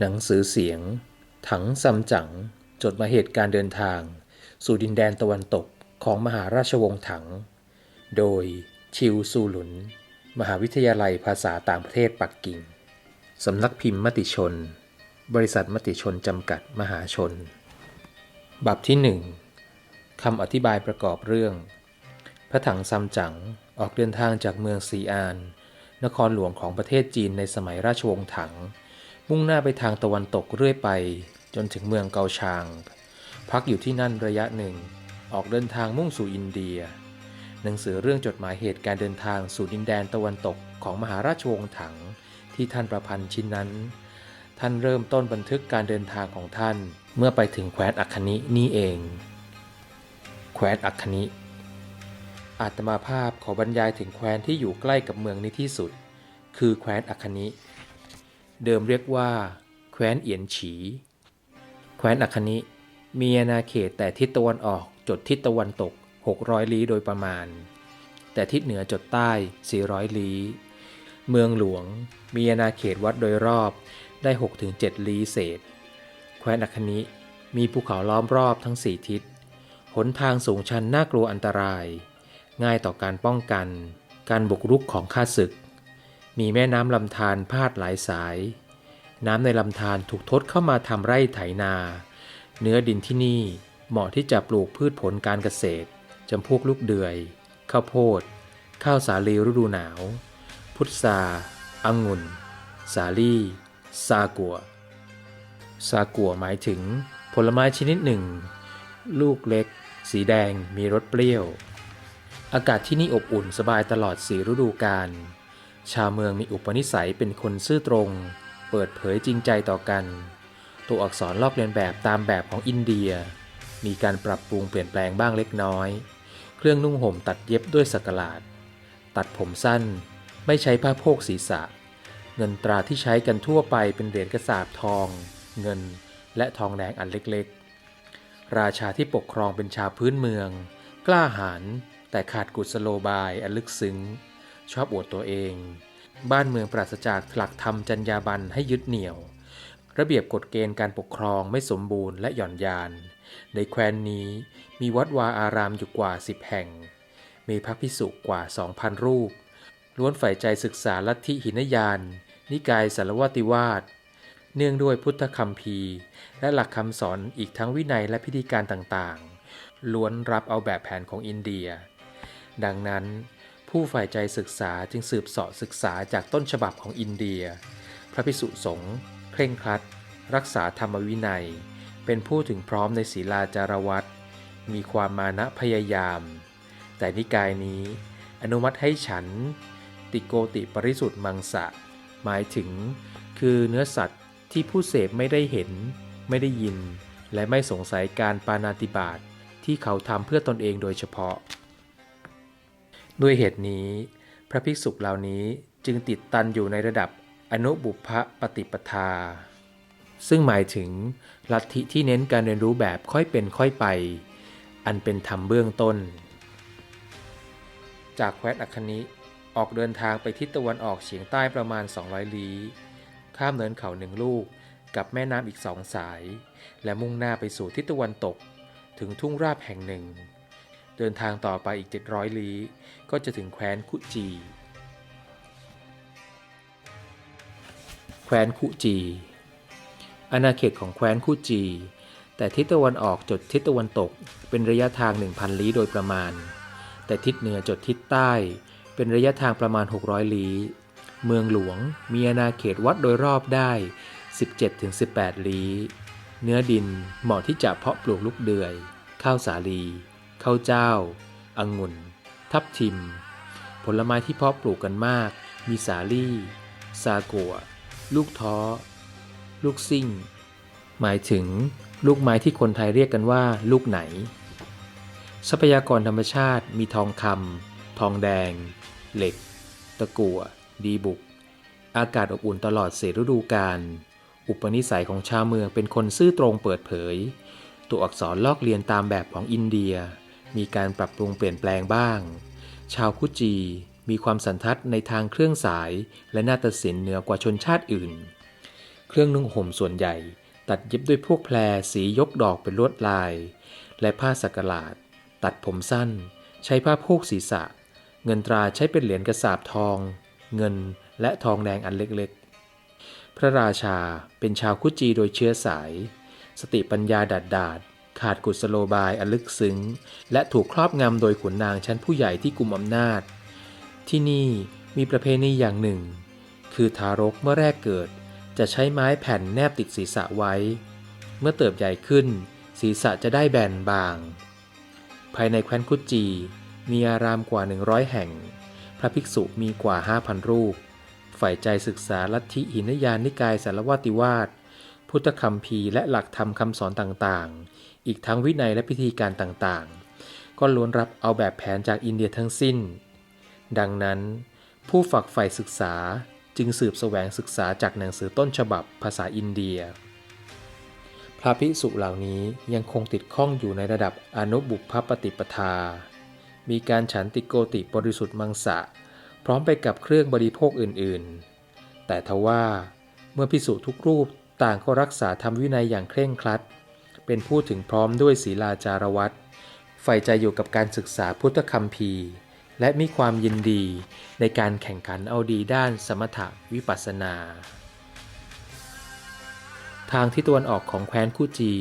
หนังสือเสียง ถังซัมจั๋งจดมาเหตุการเดินทาง สู่ดินแดนตะวันตกของมหาราชวงศ์ถัง โดยชิวซูหลุน มหาวิทยาลัยภาษาต่างประเทศปักกิ่ง สำนักพิมพ์มติชน บริษัทมติชนจำกัดมหาชน บับที่หนึ่งคำอธิบายประกอบเรื่อง พระถังซัมจั๋งออกเดินทางจากเมืองซีอาน นครหลวงของประเทศจีนในสมัยราชวงศ์ถัง มุ่งหน้าไปทางตะวันตกเรื่อยไป จนถึงเมืองเกาชาง พักอยู่ที่นั่นระยะหนึ่ง ออกเดินทางมุ่งสู่อินเดีย หนังสือเรื่องจดหมายเหตุการเดินทางสู่ดินแดนตะวันตกของมหาราชวงศ์ถังที่ท่านประพันธ์ชิ้นนั้น ท่านเริ่มต้นบันทึกการเดินทางของท่านเมื่อไปถึงแคว้นอัคคณินี่เอง แคว้นอัคคณิอาตมาภาพขอบรรยายถึงแคว้นที่อยู่ใกล้กับเมืองนี้ที่สุด คือแคว้นอัคคณิ เดิมเรียกว่า แคว้นเอียนฉี แคว้นอัคคณิมีอาณาเขตแต่ทิศตะวันออกจดทิศตะวันตก 600 ลี้โดยประมาณ แต่ทิศเหนือจดใต้ 400 ลี้ เมืองหลวงมีอาณาเขตวัดโดยรอบได้ 6-7 ลี้เศษ แคว้นอัคคณิมีภูเขาล้อมรอบทั้งสี่ทิศ หนทางสูงชันน่ากลัวอันตราย ง่ายต่อการป้องกัน การบุกรุกของข้าศึก มีแม่น้ำลำธารพาดหลายสาย น้ำในลำธารถูกทดเข้ามาทำไร่ไถนา เนื้อดินที่นี่เหมาะที่จะปลูกพืชผลการเกษตรจำพวกลูกเดือย ข้าวโพด ข้าวสาลีฤดูหนาว พุทราองุ่น สาลี่ซากัว ซากัวหมายถึงผลไม้ชนิดหนึ่ง ลูกเล็ก สีแดงมีรสเปรี้ยว อากาศที่นี่อบอุ่นสบายตลอดสีฤดูกาล ชาวเมืองมีอุปนิสัยเป็นคนซื่อตรง เปิดเผยจริงใจต่อกัน ตัวอักษรลอกเลียนแบบตามแบบของอินเดีย มีการปรับปรุงเปลี่ยนแปลงบ้างเล็กน้อย เครื่องนุ่งห่มตัดเย็บด้วยสักหลาด ตัดผมสั้น ไม่ใช้ผ้าโพกศีรษะ เงินตราที่ใช้กันทั่วไปเป็นเหรียญกระสาบทอง เงินและทองแดงอันเล็กๆ ราชาที่ปกครองเป็นชาวพื้นเมือง กล้าหาญแต่ขาดกุศโลบายอันลึกซึ้ง ชอบอวดตัวเอง บ้านเมืองปราศจากหลักธรรมจรรยาบรรณให้ยึดเหนี่ยว ระเบียบกฎเกณฑ์การปกครองไม่สมบูรณ์และหย่อนยาน ในแคว้นนี้มีวัดวาอารามอยู่กว่า 10 แห่ง มีพระพิสุกว่า 2,000 รูป ล้วนใฝ่ใจศึกษาลัทธิหินยาน นิกายสารวติวาสเนื่องด้วยพุทธคัมภีและหลักคำสอนอีกทั้งวินัยและพิธีการต่างๆ ล้วนรับเอาแบบแผนของอินเดีย ดังนั้น ผู้ฝ่ายใจศึกษาจึงสืบเสาะศึกษาจากต้นฉบับของอินเดีย พระภิกษุสงฆ์เคร่งครัด รักษาธรรมวินัย เป็นผู้ถึงพร้อมในศีลาจารวัตมีความมานะพยายาม แต่นิกายนี้ อนุมัติให้ฉัน ติโกติปริสุทธิ์มังสะ หมายถึง คือเนื้อสัตว์ที่ผู้เสพไม่ได้เห็น ไม่ได้ยิน และไม่สงสัยการปานาติบาตที่เขาทำเพื่อตนเองโดยเฉพาะ ด้วยเหตุนี้ พระภิกษุเหล่านี้จึงติดตันอยู่ในระดับอนุบุพปฏิปทา ซึ่งหมายถึงลัทธิที่เน้นการเรียนรู้แบบค่อยเป็นค่อยไป อันเป็นธรรมเบื้องต้น จากแคว้นอัคคณิออกเดินทางไปทิศตะวันออกเฉียงใต้ประมาณ 200 ลี้ ข้ามเนินเขาหนึ่งลูกกับแม่น้ำอีกสองสาย และมุ่งหน้าไปสู่ทิศตะวันตก ถึงทุ่งราบแห่งหนึ่ง เดินทางต่อไปอีก 700 ลี้ ก็จะถึงแคว้นคุจี แคว้นคุจี อาณาเขตของแคว้นคุจี แต่ทิศตะวันออกจดทิศตะวันตกเป็นระยะทาง 1,000 ลี้โดยประมาณ แต่ทิศเหนือจดทิศใต้ เป็นระยะทางประมาณ 600 ลี้ เมืองหลวงมีอาณาเขตวัดโดยรอบได้ 17-18 ลี้ เนื้อดินเหมาะที่จะเพาะปลูกลูกเดือย ข้าวสาลี ข้าวเจ้า องุ่น ทับทิม ผลไม้ที่เพาะปลูกกันมาก มีสาลี่ ซากัว ลูกท้อ ลูกซิ่ง หมายถึงลูกไม้ที่คนไทยเรียกกันว่า ลูกไหน ทรัพยากรธรรมชาติมีทองคำทองแดง เหล็ก ตะกั่ว ดีบุก อากาศอบอุ่นตลอดเสฤดูกาลอุปนิสัยของชาวเมืองเป็นคนซื่อตรงเปิดเผย ตัวอักษรลอกเลียนตามแบบของอินเดีย มีการปรับปรุงเปลี่ยนแปลงบ้าง ชาวคุจีมีความสันทัดในทางเครื่องสายและนาฏศิลป์เหนือกว่าชนชาติอื่น เครื่องนุ่งห่มส่วนใหญ่ ตัดเย็บด้วยพวกแพรสียกดอกเป็นลวดลาย และผ้าสักหลาด ตัดผมสั้น ใช้ผ้าโพกศีรษะ เงินตราใช้เป็นเหรียญกระสาบทอง เงินและทองแดงอันเล็กๆ พระราชาเป็นชาวคุจีโดยเชื้อสาย สติปัญญาดาดดาด ขาดกุศโลบายอันลึกซึ้ง และถูกครอบงำโดยขุนนางชั้นผู้ใหญ่ที่กุมอำนาจ ที่นี่มีประเพณีอย่างหนึ่ง คือทารกเมื่อแรกเกิด จะใช้ไม้แผ่นแนบติดศีรษะไว้ เมื่อเติบใหญ่ขึ้น ศีรษะจะได้แบนบาง ภายในแคว้นคุจี มีอารามกว่า 100 แห่ง พระภิกษุมีกว่า 5,000 รูป ฝ่ายใจศึกษาลัทธิหินยานนิกายสารวติวาสพุทธคัมภีร์และหลักธรรมคำสอนต่างๆ อีกทั้งวินัยและพิธีการต่างๆ ก็ล้วนรับเอาแบบแผนจากอินเดียทั้งสิ้น ดังนั้น ผู้ฝักใฝ่ศึกษาจึงสืบแสวงศึกษาจากหนังสือต้นฉบับภาษาอินเดีย พระภิกษุเหล่านี้ยังคงติดข้องอยู่ในระดับอนุบุพปฏิปทา มีการฉันติโกติบริสุทธิ์มังสะ พร้อมไปกับเครื่องบริโภคอื่นๆ แต่ทว่าเมื่อภิกษุทุกรูปต่างก็รักษาธรรมวินัยอย่างเคร่งครัด เป็นผู้ถึงพร้อมด้วยศีลาจารวัตใฝ่ใจอยู่กับการศึกษาพุทธคัมภีร์ และมีความยินดีในการแข่งขันเอาดีด้านสมถะวิปัสสนา ทางทิศตะวันออกของแคว้นคุจี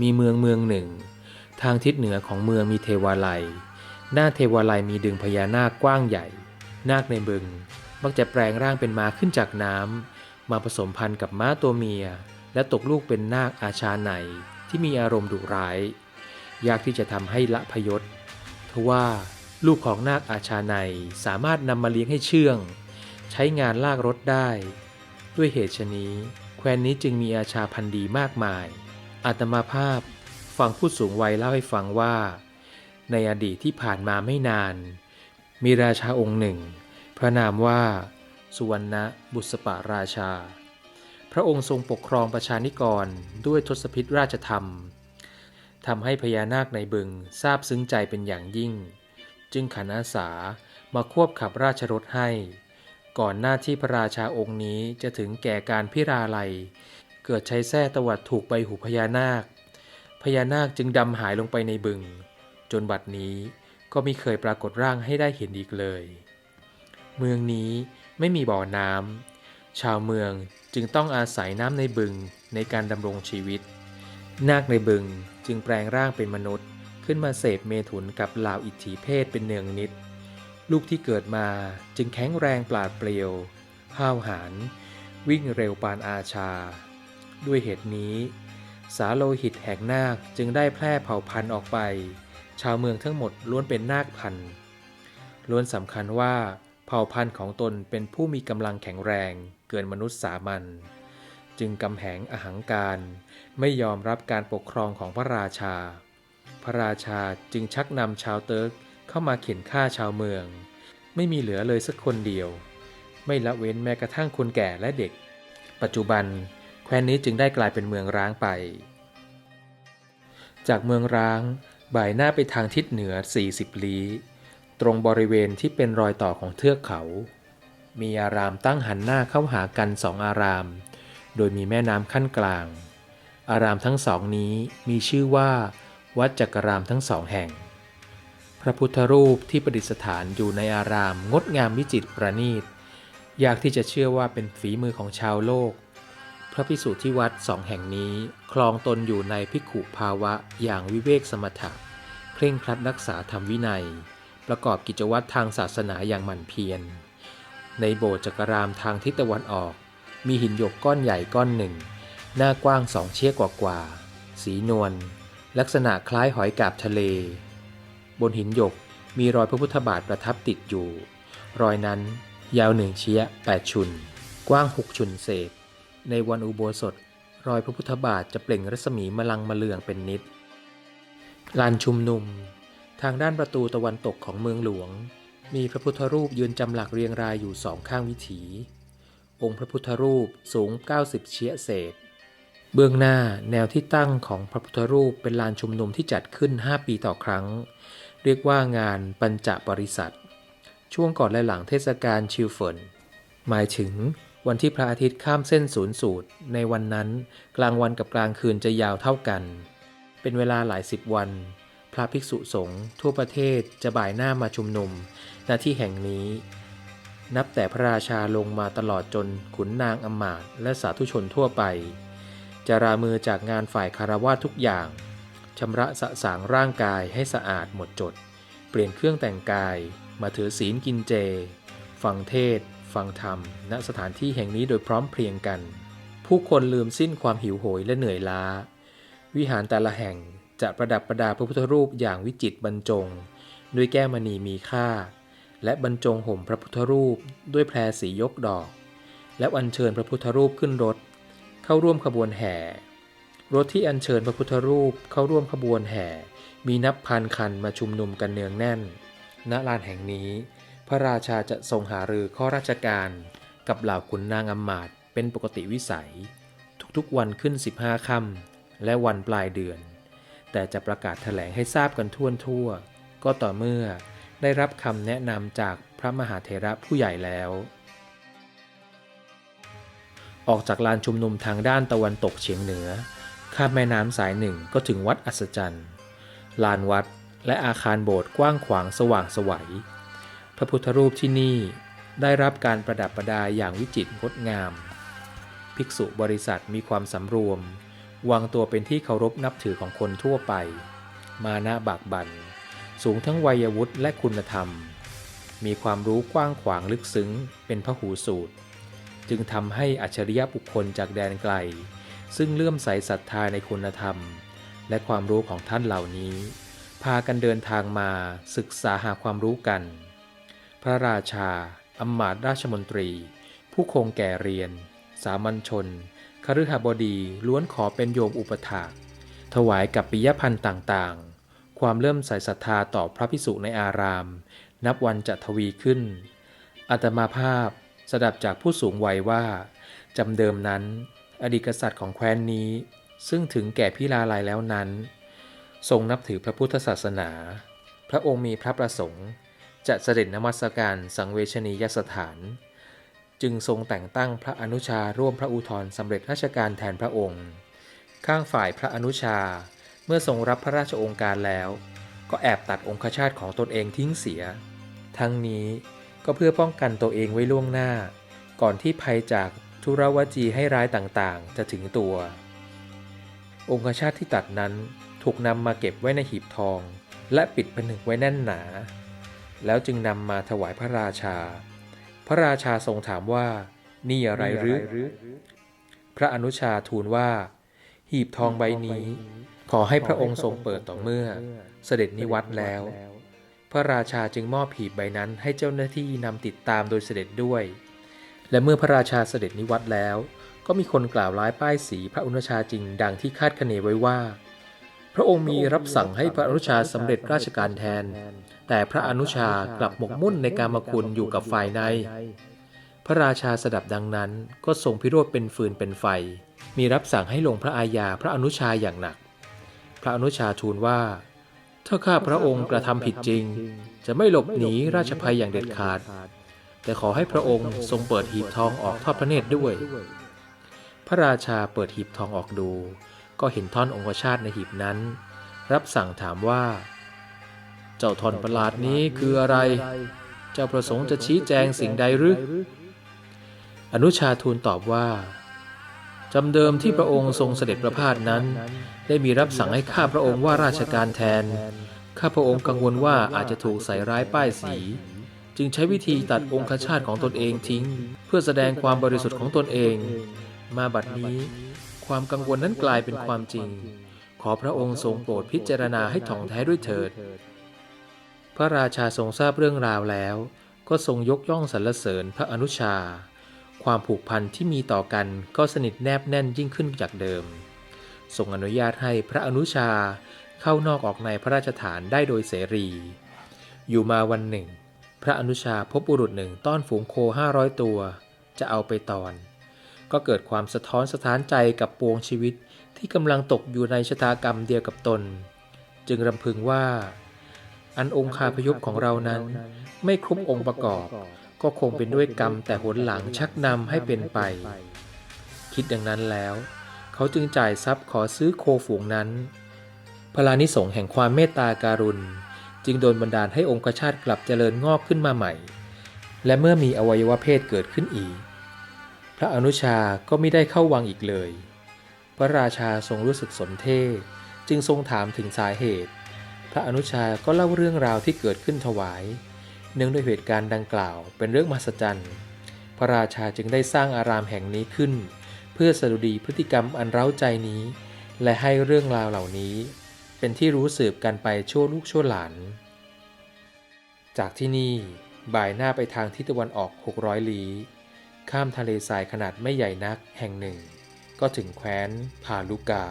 มีเมืองเมืองหนึ่ง ทางทิศเหนือของเมืองมีเทวาลัย หน้าเทวาลัยมีดึงพญานาคกว้างใหญ่ นาคในบึง มักจะแปลงร่างเป็นม้าขึ้นจากน้ำมาผสมพันธุ์กับม้าตัวเมีย และตกลูกเป็นนาคอาชาใน ที่มีอารมณ์ดุร้าย ยากที่จะทำให้ละพยศทว่าลูกของนาคอาชาในสามารถนำมาเลี้ยงให้เชื่อง ใช้งานลากรถได้ ด้วยเหตุชนี้ แคว้นนี้จึงมีอาชาพันธุ์ดีมากมาย อาตมาภาพฟังผู้สูงวัยเล่าให้ฟังว่า ในอดีตที่ผ่านมาไม่นาน มีราชาองค์หนึ่ง พระนามว่า สุวรรณบุษปาราชา ระองค์ทรงปกครองประชานิกรด้วยทศพิธราชธรรมทำให้พญานาคในบึงทราบซึ้งใจเป็นอย่างยิ่ง จึงขันอาสามาควบขับราชรถให้ ก่อนหน้าที่พระราชาองค์นี้จะถึงแก่การพิราลัย เกิดใช้แส้ตวัดถูกใบหูพญานาค พญานาคจึงดำหายลงไปในบึง จนบัดนี้ก็ไม่เคยปรากฏร่างให้ได้เห็นอีกเลย เมืองนี้ไม่มีบ่อน้ำชาวเมือง จึงต้องอาศัยน้ำในบึงในการดำรงชีวิต นาคในบึงจึงแปลงร่างเป็นมนุษย์ ขึ้นมาเสพเมถุนกับเหล่าอิทธิเพศเป็นเนืองนิด ลูกที่เกิดมาจึงแข็งแรงปราดเปรียวห้าวหาญวิ่งเร็วปานอาชา ด้วยเหตุนี้ สาโลหิตแห่งนาคจึงได้แพร่เผ่าพันธุ์ออกไป ชาวเมืองทั้งหมดล้วนเป็นนาคพันธุ์ล้วนสำคัญว่า เผ่าพันธุ์ของตนเป็นผู้มีกำลังแข็งแรงเกินมนุษย์สามัญจึงกำแหงอหังการ ไม่ยอมรับการปกครองของพระราชา พระราชาจึงชักนำชาวเติร์กเข้ามาเข็นฆ่าชาวเมือง ไม่มีเหลือเลยสักคนเดียว ไม่ละเว้นแม้กระทั่งคนแก่และเด็ก ปัจจุบันแคว้นนี้จึงได้กลายเป็นเมืองร้างไป จากเมืองร้างบ่ายหน้าไปทางทิศเหนือ 40ลี้ ตรงบริเวณที่เป็นรอยต่อของเทือกเขา มีอารามตั้งหันหน้าเข้าหากันสองอาราม โดยมีแม่น้ำขั้นกลาง อารามทั้งสองนี้มีชื่อว่า วัดจักรรามทั้งสองแห่ง พระพุทธรูปที่ประดิษฐานอยู่ในอารามงดงามวิจิตรประณีต ยากที่จะเชื่อว่าเป็นฝีมือของชาวโลก พระพิสุที่วัดสองแห่งนี้คลองตนอยู่ในพิขุภาวะอย่างวิเวกสมถะเคร่งครัดรักษาธรรมวินัย ประกอบกิจวัตรทางศาสนาอย่างหมั่นเพียร ในโบสถ์จักรามทางทิศตะวันออก มีหินหยกก้อนใหญ่ก้อนหนึ่ง หน้ากว้างสองเชี่ยกว่าๆสีนวล ลักษณะคล้ายหอยกาบทะเล บนหินหยกมีรอยพระพุทธบาทประทับติดอยู่ รอยนั้นยาวหนึ่งเชี้ยแปดชุน กว้างหกชุนเศษ ในวันอุโบสถ รอยพระพุทธบาทจะเปล่งรัศมีมลังมะเลืองเป็นนิดลานชุมนุม ทางด้านประตูตะวันตกของเมืองหลวง มีพระพุทธรูปยืนจำหลักเรียงรายอยู่สองข้างวิถี องค์พระพุทธรูปสูง 90 เชี้ยเศษ เบื้องหน้าแนวที่ตั้งของพระพุทธรูปเป็นลานชุมนุมที่จัดขึ้น 5 ปีต่อครั้ง เรียกว่างานปัญจบริษัท ช่วงก่อนและหลังเทศกาลชิลเฟินหมายถึงวันที่พระอาทิตย์ข้ามเส้นศูนย์สูตร ในวันนั้น กลางวันกับกลางคืนจะยาวเท่ากัน เป็นเวลาหลายสิบวัน ระภิกษุสงฆ์ทั่วประเทศจะบ่ายหน้ามาชุมนุมณที่แห่งนี้ นับแต่พระราชาลงมาตลอดจนขุนนางอมาตย์และสาธุชนทั่วไป จะรามือจากงานฝ่ายคารวะทุกอย่างชำระสะสางร่างกายให้สะอาดหมดจด เปลี่ยนเครื่องแต่งกาย มาถือศีลกินเจ ฟังเทศ ฟังธรรม ณสถานที่แห่งนี้โดยพร้อมเพรียงกัน ผู้คนลืมสิ้นความหิวโหยและเหนื่อยล้า วิหารแต่ละแห่ง จะประดับประดาพระพุทธรูปอย่างวิจิตรบรรจง ด้วยแก้มณีมีค่า และบรรจงห่มพระพุทธรูปด้วยแพรสียกดอก และอัญเชิญพระพุทธรูปขึ้นรถ เข้าร่วมขบวนแห่ รถที่อัญเชิญพระพุทธรูปเข้าร่วมขบวนแห่ มีนับพันคันมาชุมนุมกันเนืองแน่น ณลานแห่งนี้ พระราชาจะทรงหารือข้อราชการ กับเหล่าขุนนางอำมาตย์เป็นปกติวิสัย ทุกๆวันขึ้น 15ค่ำและวันปลายเดือน แต่จะประกาศแถลงให้ทราบกันทั่วทั่ว ก็ต่อเมื่อได้รับคำแนะนำจากพระมหาเถระผู้ใหญ่แล้ว ออกจากลานชุมนุมทางด้านตะวันตกเฉียงเหนือ ข้ามแม่น้ำสายหนึ่งก็ถึงวัดอัศจรรย์ ลานวัดและอาคารโบสถ์กว้างขวางสว่างไสวัย พระพุทธรูปที่นี่ได้รับการประดับประดาอย่างวิจิตรงดงาม ภิกษุบริษัทมีความสำรวม วางตัวเป็นที่เคารพนับถือของคนทั่วไป มานะบากบันสูงทั้งวัยวุฒิและคุณธรรม มีความรู้กว้างขวางลึกซึ้ง เป็นพระหูสูตร จึงทำให้อัจฉริยะบุคคลจากแดนไกล ซึ่งเลื่อมใสศรัทธาในคุณธรรม และความรู้ของท่านเหล่านี้ พากันเดินทางมาศึกษาหาความรู้กัน พระราชาอำมาตย์ราชมนตรี ผู้คงแก่เรียน สามัญชน ฤหบดีล้วนขอเป็นโยมอุปถาก ถวายกับปิยพันธ์ต่างๆ ความเริ่มใส่ศรัทธาต่อพระพิสุในอาราม นับวันจะทวีขึ้นอาตมาภาพสดับจากผู้สูงวัยว่า จำเดิมนั้น อดีตกษัตริย์ของแคว้นนี้ ซึ่งถึงแก่พิลาลัยแล้วนั้น ทรงนับถือพระพุทธศาสนา พระองค์มีพระประสงค์ จะเสด็จนมัสการสังเวชนียสถาน จึงทรงแต่งตั้งพระอนุชาร่วมพระอุทธรสำเร็จราชการแทนพระองค์ ข้างฝ่ายพระอนุชาเมื่อทรงรับพระราชองค์การแล้ว ก็แอบตัดองคชาตของตนเองทิ้งเสีย ทั้งนี้ก็เพื่อป้องกันตัวเองไว้ล่วงหน้า ก่อนที่ภัยจากทุรวจีให้ร้ายต่างๆ จะถึงตัว องคชาตที่ตัดนั้นถูกนำมาเก็บไว้ในหีบทอง และปิดผนึกไว้แน่นหนา แล้วจึงนำมาถวายพระราชา พระราชาทรงถามว่า นี่อะไรหรือ พระอนุชาทูลว่า หีบทองใบนี้ ขอให้พระองค์ทรงเปิดต่อเมื่อ เสด็จนิวัตแล้ว พระราชาจึงมอบหีบใบนั้นให้เจ้าหน้าที่นำติดตามโดยเสด็จด้วย และเมื่อพระราชาเสด็จนิวัตแล้ว ก็มีคนกล่าวร้ายป้ายสีพระอนุชาจริงดังที่คาดคะเนไว้ว่า พระองค์มีรับสั่งให้พระอนุชาสำเร็จราชการแทน แต่พระอนุชากลับหมกมุ่นในการมาคุณอยู่กับฝ่ายใน พระราชาสดับดังนั้นก็ทรงพิโรธเป็นฟืนเป็นไฟ มีรับสั่งให้ลงพระอาญาพระอนุชาอย่างหนัก พระอนุชาทูลว่า ถ้าข้าพระองค์กระทำผิดจริง จะไม่หลบหนีราชภัยอย่างเด็ดขาด แต่ขอให้พระองค์ทรงเปิดหีบทองออกทอดพระเนตรด้วย พระราชาเปิดหีบทองออกดู ก็เห็นท่อนองคชาตในหีบนั้น รับสั่งถามว่า เจ้าท่อนประหลาดนี้คืออะไร เจ้าประสงค์จะชี้แจงสิ่งใดหรือ อนุชาทูลตอบว่าจำเดิมที่พระองค์ทรงเสด็จประพาสนั้น ได้มีรับสั่งให้ข้าพระองค์ว่าราชการแทน ข้าพระองค์กังวลว่าอาจจะถูกใส่ร้ายป้ายสี จึงใช้วิธีตัดองคชาตของตนเองทิ้ง เพื่อแสดงความบริสุทธิ์ของตนเอง มาบัดนี้ ความกังวลนั้นกลายเป็นความจริง ขอพระองค์ทรงโปรดพิจารณาให้ถ่องแท้ด้วยเถิด พระราชาทรงทราบเรื่องราวแล้ว ก็ทรงยกย่องสรรเสริญพระอนุชา ความผูกพันที่มีต่อกันก็สนิทแนบแน่นยิ่งขึ้นจากเดิม ทรงอนุญาตให้พระอนุชาเข้านอกออกในพระราชฐานได้โดยเสรี อยู่มาวันหนึ่ง พระอนุชาพบบุรุษหนึ่งต้อนฝูงโคห้าร้อยตัว จะเอาไปตอน ก็เกิดความสะท้อนสะท้านใจกับปวงชีวิตที่กำลังตกอยู่ในชะตากรรมเดียวกับตน จึงรำพึงว่า อันองคาพยพของเรานั้น ไม่ครบองค์ประกอบ ก็คงเป็นด้วยกรรมแต่หนหลังชักนำให้เป็นไป คิดดังนั้นแล้ว เขาจึงจ่ายทรัพย์ขอซื้อโคฝูงนั้น พลานิสง์แห่งความเมตตาการุณ จึงโดนบันดาลให้องคชาตกลับเจริญงอกขึ้นมาใหม่ และเมื่อมีอวัยวะเพศเกิดขึ้นอีก พระอนุชาก็ไม่ได้เข้าวังอีกเลย พระราชาทรงรู้สึกสนเท่จึงทรงถามถึงสาเหตุ พระอนุชาก็เล่าเรื่องราวที่เกิดขึ้นถวาย เนื่องด้วยเหตุการณ์ดังกล่าวเป็นเรื่องมหัศจรรย์ พระราชาจึงได้สร้างอารามแห่งนี้ขึ้น เพื่อสดุดีพฤติกรรมอันเร้าใจนี้ และให้เรื่องราวเหล่านี้ เป็นที่รู้สืบกันไปชั่วลูกชั่วหลาน จากที่นี่บ่ายหน้าไปทางทิศตะวันออก 600 ลี้ ข้ามทะเลทรายขนาดไม่ใหญ่นักแห่งหนึ่ง ก็ถึงแคว้นพาลุกา